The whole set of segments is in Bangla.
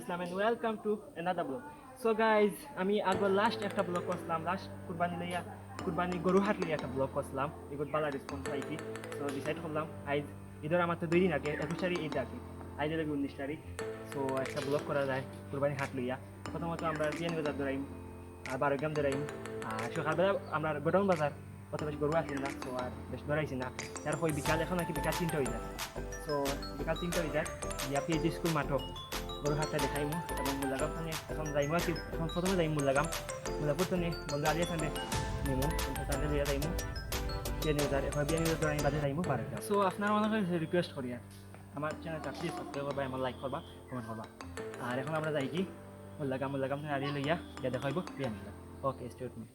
Islam and welcome to another blog so guys আমি আগর লাস্ট একটা ব্লগ করছিলাম লাস্ট কুরবানি লইয়া, কুরবানি গরু হাট লইয়া একটা ব্লগ করছিলাম এগুলো ভালো রেসপন্স পাইছি। সো ডিসাইড করলাম, আইজ ঈদের আমার তো দুই দিন আগে, একুশ তারিখ ঈদ আগে আইজ লাগে উনিশ তারিখ। সো একটা ব্লগ করা যায়, কুরবানি হাট লইয়া। প্রথমত আমরা বিয়ানি বাজার ধরাইম, আর বারোগ্রাম ধরাইম, আর সকালবেলা আমরা গোডাউন বাজার, কত বেশি গরু আসছিল না সো আর বেশ ধরাইছি না। তার হয়ে বিকাল, এখন নাকি বিকাল তিনটা হয়ে যায়। সো বিকাল তিনটা হয়ে যায়, ইয়া পিএইচডি স্কুল মাঠও গরু হাটটা দেখাইমু এবং মুলাগাম থানে এখন যাইমু কি, এখন প্রথমে যাইমু মুলাগাম মুলাপুর থানে বন্ধু আলিয়া থানে নেমু তাহলে লিয়া যাইমু। আমি বাজে যাইমু পারে সো আপনার মনে হয় রিকোয়েস্ট করি আর। আমার চ্যানেলটা প্লিজ সাবস্ক্রাইব করবা, আমার লাইক করবা কমেন্ট করবা। আর এখন আমরা যাই কি মুলাগাম মুলাগাম থানে আলিয়া লইয়া ইয়া দেখাইব, বিয়া নিউজার ওকে স্টেট মি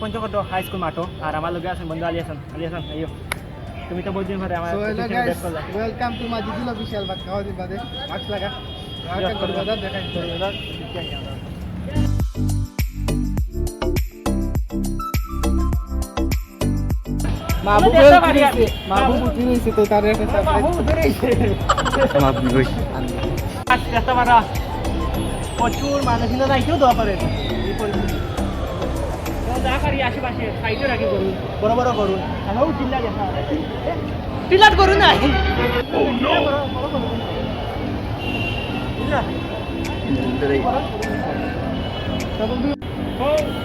আছি পঞ্চকদ্র হাই স্কুল মাঠো আর আমার লগে আছেন বন্ধু আলী হাসান আলী হাসান আইও। তুমি তো বহুদিন পরে আমার করলা। welcome to Majidul official ভাত খাওয়া দিন বাদে মাছ লাগা দেখাই এবার দেখি মাহবুব মাহবুব উঠি রয়েছে তো তার একটা মারা প্রচুর মানুষ দোয়া করে। তো যা পারি আশেপাশে সাইডে রাখি করুন বড় বড় করুন হ্যালো চিল্লা দেখা চিল্লাট করুন না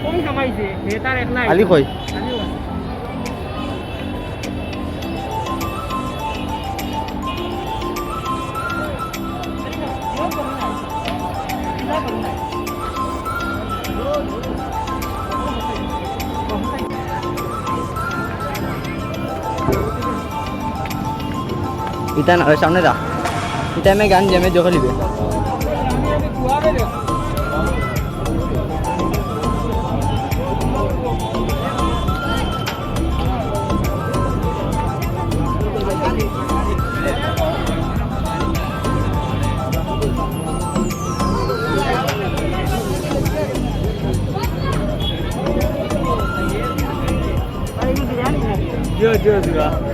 কোন কামাইছে হে তার একলা আলি কই আলিও আছে। ইটা না সামনে যা ইটা মে গান জেমে জোখ লিবে Chưa, chưa,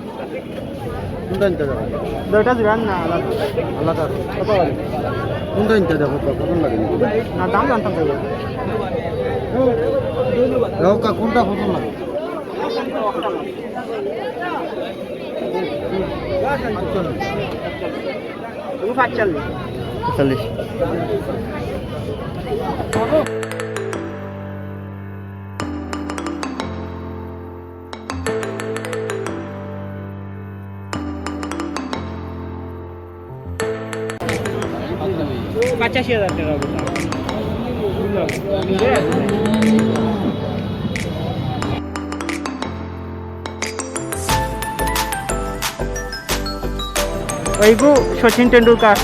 কোনটা নিতে যাব? দুইটা দিবেন না আলাদা। কত বলে কোনটা নিতে যাব? কত লাগে না দাম জানতাম তো রৌকা কোনটা কত লাগে? পাঁচচল্লিশ পঁচাশি হাজার টাকা ওইগু সচিন টেন্ডুলকার।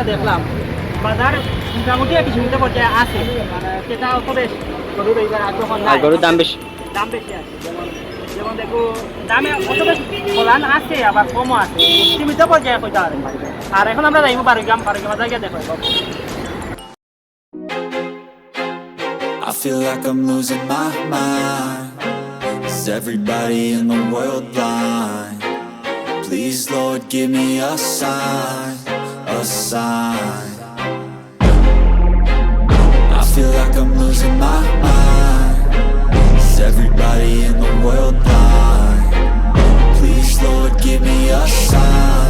বাজারটা দেখলাম বাজার মোটামুটি কিছু মধ্যে পর্যায়ে আছে। মানে সেটা অত বেশ গরুর এইবার আগ্রহ গরুর দাম বেশি। দাম বেশি আছে। যেমন যেমন দেখো দামে অত বেশ ফলান আছে আবার কমও আছে। সীমিত পর্যায়ে কইতে আর এখন আমরা যাইব বারোগ্রাম বারোগ্রাম বাজার গিয়ে দেখো I feel like I'm losing my mind. Is everybody in the world blind? Please, Lord, give me a sign, sign. I feel like I'm losing my mind. Is everybody in the world blind? Please, Lord, give me a sign,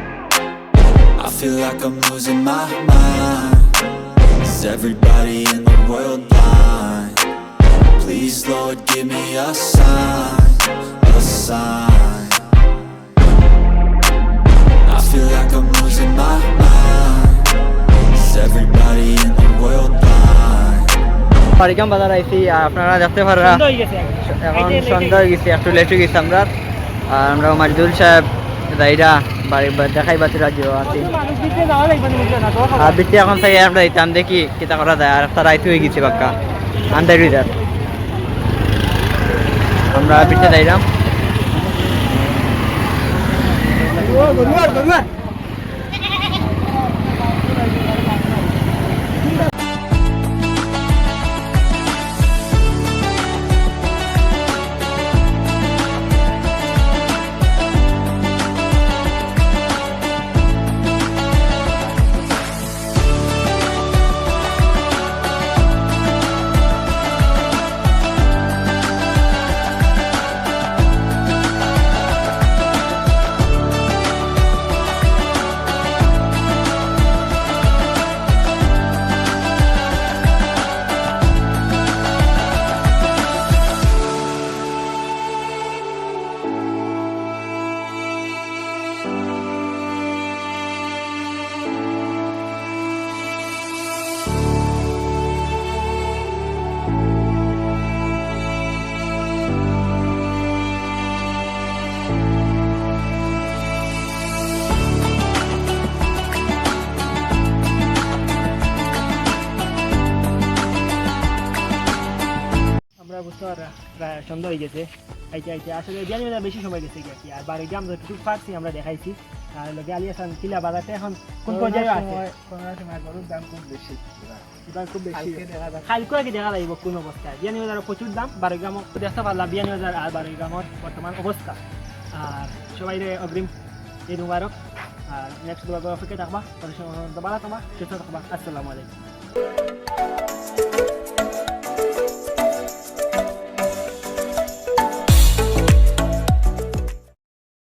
I feel like I'm losing my mind. Is everybody in the world blind? Please, Lord, give me a sign, a sign. I feel like I'm losing my mind. Is everybody in the world blind? বারিকাম বাজার আইছি আর আপনারা দেখতে পারা সুন্দর হয়ে গেছে এখন সন্ধ্যা হয়ে গেছে একটু লেট হয়ে গেছে আমরা আর আমরা মাজিদুল সাহেব যাইরা বাড়ি দেখাই বাতি রাজ্য আছি। আর এখন থেকে আমরা দিতাম দেখি কিতা করা যায়, আর একটা রাইত হয়ে গেছে বাক্কা আন্দার যার আমরা বিটে যাইলাম আমরা বুঝতে প্রায় সন্ধ্যা হয়ে গেছে। আইতে আইতে আসলে বিয়ানীবাজার বেশি সময় গেছে কি। আর বারো গ্রাম যতটুকু পারছি আমরা দেখাইছি আর লগে আলী হাসান কিলা বাজারটা এখন কোন পর্যায়ে আছে? এবার খুব বেশি। খাল করে দেখা লাগবে কোন অবস্থায়। বিয়ানীবাজার প্রচুর দাম বারো গ্রাম দেখতে পারলাম আর বারো গ্রামের বর্তমান অবস্থা। আর সবাই অগ্রিম এই মুবারক। আর নেক্সট অপেক্ষা থাকবা। থাকবা সুস্থ থাকবা। আসসালামু আলাইকুম।